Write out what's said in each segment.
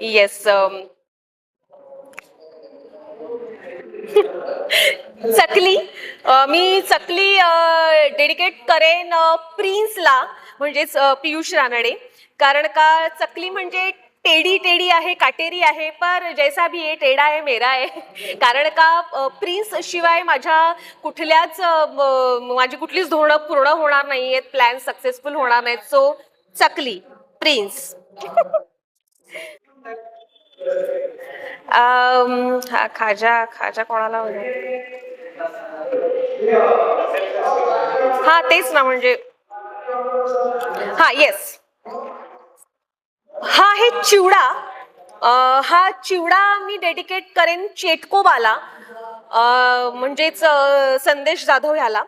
Yes चकली um, uh, मी चकली dedicate uh, करेन uh, प्रिन्सला म्हणजेच पियुष रानडे. कारण का चकली म्हणजे टेडी टेडी आहे काटेरी आहे पर जैसा भी आहे टेढा आहे मेरा आहे कारण का प्रिन्स शिवाय माझ्या कुठल्याच माझी कुठलीच धोरणं पूर्ण होणार नाही आहेत प्लॅन सक्सेसफुल होणार नाहीत. सो चकली प्रिन्स हा खाजा खाजा कोणाला होईल? हा तेच ना म्हणजे हा येस हा आहे चिवडा. हा चिवडा मी डेडिकेट करेन चेटकोबाला. म्हणजेच संदेश जाधव ह्याला.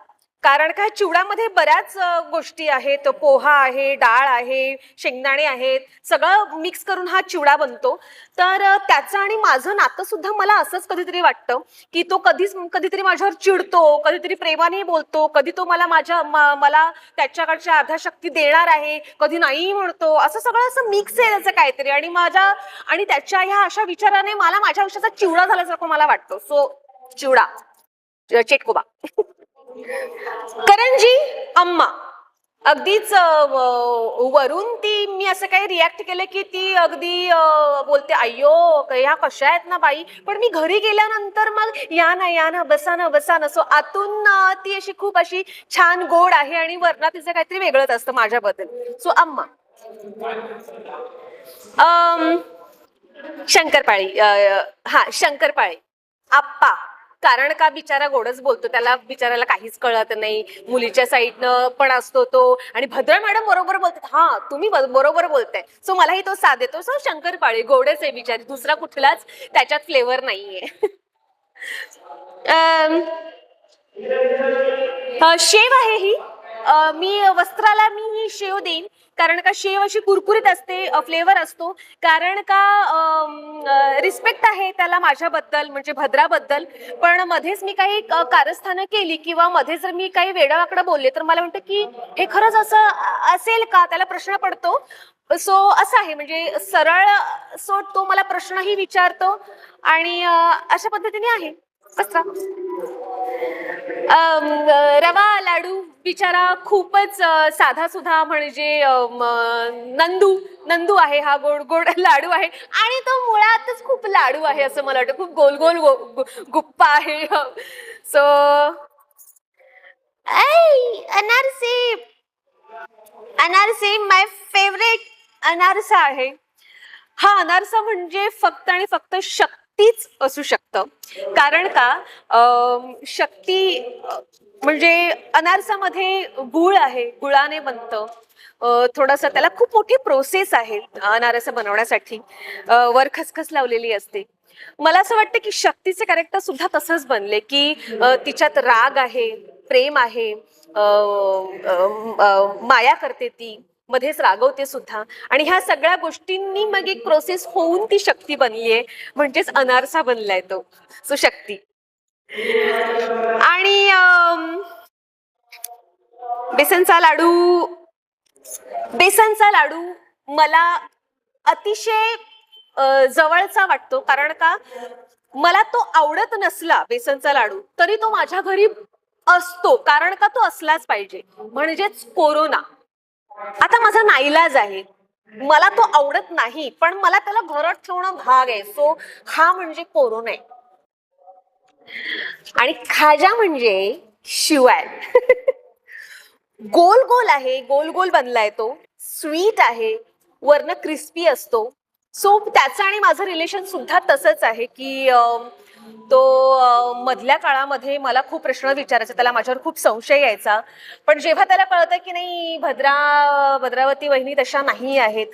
कारण का चिवडामध्ये बऱ्याच गोष्टी आहेत. पोहा आहे डाळ आहे शेंगदाणे आहेत. सगळं मिक्स करून हा चिवडा बनतो. तर त्याचं आणि माझं नातं सुद्धा मला असंच कधीतरी वाटतं की तो कधीच कधीतरी माझ्यावर चिडतो कधीतरी प्रेमाने बोलतो कधी तो मला माझ्या मला त्याच्याकडच्या अर्धा शक्ती देणार आहे कधी नाही म्हणतो. असं सगळं असं मिक्स आहे त्याचं काहीतरी. आणि माझ्या आणि त्याच्या ह्या अशा विचाराने मला माझ्या आयुष्याचा चिवडा झाल्यासारखं मला वाटतो. सो चिवडा. चेटकोबा. करंजी अम्मा. अगदीच वरून ती मी असं काही रिॲक्ट केलं की ती अगदी बोलते अय्यो ह्या कशा आहेत ना बाई? पण मी घरी गेल्यानंतर मग या ना या ना बसा ना बसा ना. सो आतून ती अशी खूप अशी छान गोड आहे आणि वरना तिचं काहीतरी वेगळंच असतं माझ्याबद्दल. सो अम्मा. शंकरपाळी हा शंकरपाळी. आप्पा. कारण का बिचारा गोडच बोलतो? त्याला बिचाराला काहीच कळत नाही. मुलीच्या साईडनं पण असतो तो. आणि भद्र मॅडम बरोबर बोलतात हा तुम्ही बरोबर बोलताय. सो मलाही तो साथ देतो. सो शंकरपाळी गोडच आहे बिचारी. दुसरा कुठलाच त्याच्यात फ्लेवर नाहीये. शेव आहे ही. मी वस्त्राला मी ही शेव देईन. कारण का शेव अशी कुरकुरीत असते फ्लेवर असतो. कारण का रिस्पेक्ट आहे त्याला माझ्याबद्दल म्हणजे भद्राबद्दल. पण मध्येच मी काही कारस्थानं केली किंवा मध्ये जर मी काही वेडावाकडं बोलले तर मला म्हणतं की हे खरंच असं असेल का? त्याला प्रश्न पडतो. सो असं आहे. म्हणजे सरळ सो तो मला प्रश्नही विचारतो. आणि अशा पद्धतीने आहे. रवा आला बिचारा खूपच साधा सुधा म्हणजे नंदू नंदू आहे हा गोड गोड लाडू आहे आणि तो मुळातच खूप लाडू आहे असं मला वाटतं. खूप गोल गोल गो- गु- गुप्पा आहे. सो अनारसे अनारसे माय फेवरेट अनारसा आहे. हा अनारसा म्हणजे फक्त आणि फक्त शक्तीच असू शकतं. कारण का शक्ती म्हणजे अनारसामध्ये गुळ आहे गुळाने बनतं. अ, थोडंसं त्याला खूप मोठी प्रोसेस आहे अनारसा बनवण्यासाठी. वर खसखस लावलेली असते. मला असं वाटतं की शक्तीचे कॅरेक्टर सुद्धा तसंच बनले की तिच्यात राग आहे प्रेम आहे माया करते ती. मध्येच रागवते सुद्धा. आणि ह्या सगळ्या गोष्टींनी मग एक प्रोसेस होऊन ती शक्ती बनलीये. म्हणजेच अनारसा बनलाय तो. सो शक्ती. आणि बेसनचा लाडू. बेसनचा लाडू मला अतिशय जवळचा वाटतो. कारण का? मला तो आवडत नसला बेसनचा लाडू तरी तो माझ्या घरी असतो. कारण का तो असलाच पाहिजे. म्हणजेच कोरोना. आता माझा नाईलाज आहे. मला तो आवडत नाही पण मला त्याला घरात ठेवणं भाग आहे. सो हा म्हणजे कोरोना आहे. आणि खाजा म्हणजे शिवाय. गोल गोल आहे गोल गोल बनलाय तो. स्वीट आहे वरनं क्रिस्पी असतो. सो त्याचं आणि माझं रिलेशन सुद्धा तसंच आहे की तो मधल्या काळामध्ये मला खूप प्रश्न विचारायचा त्याला माझ्यावर खूप संशय यायचा. पण जेव्हा त्याला कळतं की नाही भद्रा भद्रावती वहिनी तशा नाही आहेत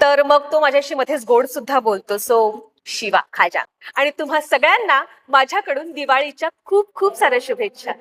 तर मग तो माझ्याशी मध्येच गोड सुद्धा बोलतो. सो शिवा खाजा. आणि तुम्हा सगळ्यांना माझ्याकडून दिवाळीच्या खूप खूप साऱ्या शुभेच्छा.